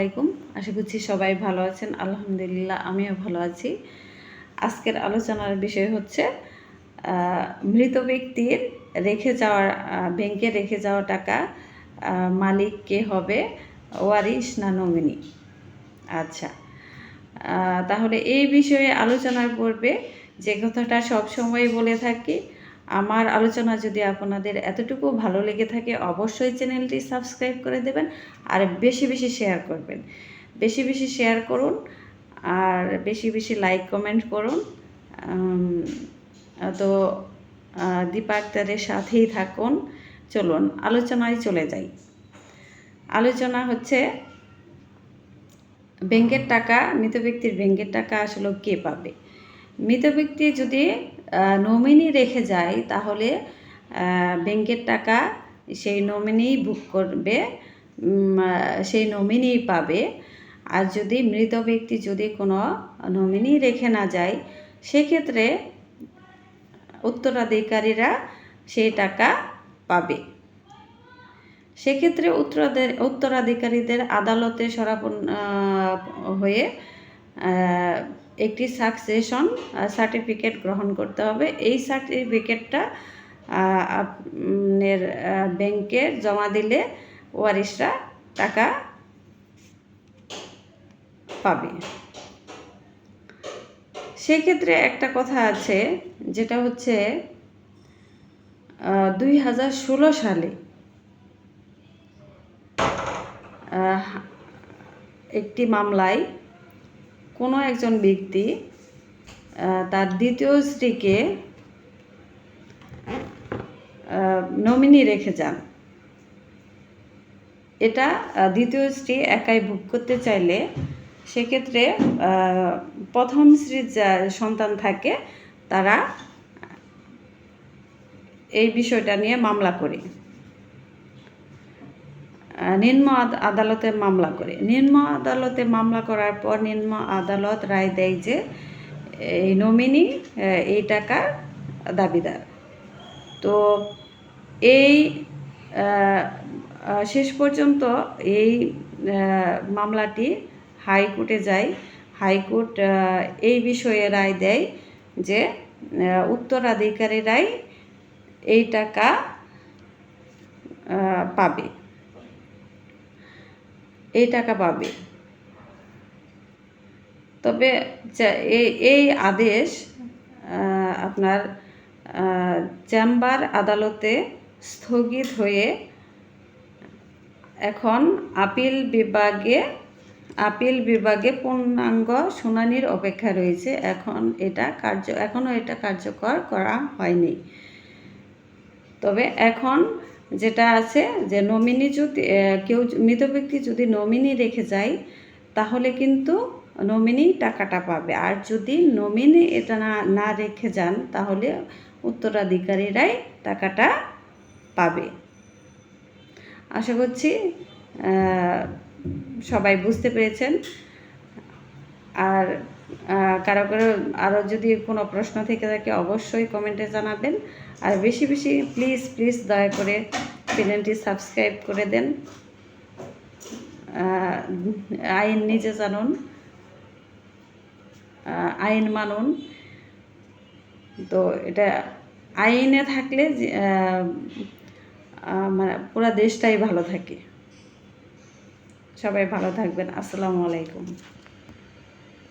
আলাইকুম। আশা করছি সবাই ভালো আছেন। আলহামদুলিল্লাহ, আমিও ভালো আছি। আজকের আলোচনার বিষয় হচ্ছে মৃত ব্যক্তির রেখে যাওয়ার ব্যাংকে রেখে যাওয়া টাকা মালিক কে হবে? ওয়ারিশ না নমিনি? আচ্ছা তাহলে এই বিষয়ে আলোচনার পূর্বে যে কথাটা সবসময় বলে থাকি আমার আলোচনা যদি আপনাদের এতটুকু ভালো লেগে থাকে অবশ্যই চ্যানেলটি সাবস্ক্রাইব করে দেবেন আর বেশি বেশি শেয়ার করবেন। বেশি বেশি শেয়ার করুন আর বেশি বেশি লাইক কমেন্ট করুন। তো আহ, দীপা সাথেই থাকুন। চলুন আলোচনায় চলে যাই। আলোচনা হচ্ছে ব্যাংকের টাকা মৃত ব্যক্তির ব্যাংকের টাকা আসলে কে পাবে? মৃত ব্যক্তি যদি নমিনি রেখে যায়, তাহলে ব্যাংকের টাকা সেই নমিনি বুক করবে সেই নমিনি পাবে। আর যদি মৃত ব্যক্তি যদি কোনো নমিনি রেখে না যায়, সেক্ষেত্রে উত্তরাধিকারীরা সেই টাকা পাবে। সেক্ষেত্রে উত্তরাদের উত্তরাধিকারীদের আদালতে সরাপন হয়ে একটি সাকসেশন সার্টিফিকেট গ্রহণ করতে হবে। এই সার্টিফিকেটটা আপনার ব্যাংকে জমা দিলে ওয়ারিশরা টাকা পাবে। সেক্ষেত্রে একটা কথা আছে, যেটা হচ্ছে দুই হাজার ষোলো সালে একটি মামলায় কোনো একজন ব্যক্তি তার দ্বিতীয় স্ত্রীকে নমিনি রেখে যান। এটা দ্বিতীয় স্ত্রী একাই ভোগ করতে চাইলে সেক্ষেত্রে প্রথম স্ত্রীর যা সন্তান থাকে, তারা এই বিষয়টা নিয়ে মামলা করে। নিম্ন আদ- আদালতে মামলা করে। নিম্ন আদালতে মামলা করার পর নিম্ন আদালত রায় দেয় যে, এই নমিনি এই টাকার দাবিদার। তো এই শেষ পর্যন্ত এই মামলাটি হাইকোর্টে যায়। হাইকোর্ট এই বিষয়ে রায় দেয় যে উত্তরাধিকারীরাই এই টাকা পাবে। এই টাকা পাবে। তবে এই আদেশ আপনার চেম্বার আদালতে স্থগিত হয়ে এখন আপিল বিভাগে আপিল বিভাগে পূর্ণাঙ্গ শুনানির অপেক্ষা রয়েছে। এখন এটা কার্য, এখনও এটা কার্যকর করা হয়নি। তবে এখন যেটা আছে যে নমিনি যদি কেউ মৃত ব্যক্তি যদি নমিনি রেখে যায়, তাহলে কিন্তু নমিনি টাকাটা পাবে। আর যদি নমিনি এটা না না রেখে যান, তাহলে উত্তরাধিকারীরাই টাকাটা পাবে। আশা করছি সবাই বুঝতে পেরেছেন। আর কারও কারও আরও যদি কোনো প্রশ্ন থেকে থাকে, অবশ্যই কমেন্টে জানাবেন। আর বেশি বেশি প্লিজ প্লিজ দয়া করে চ্যানেলটি সাবস্ক্রাইব করে দেন। আইন নিজে জানুন আইন মানুন। তো এটা আইনে থাকলে মানে পুরো দেশটাই ভালো থাকে। সবাই ভালো থাকবেন। আসসালামু আলাইকুম।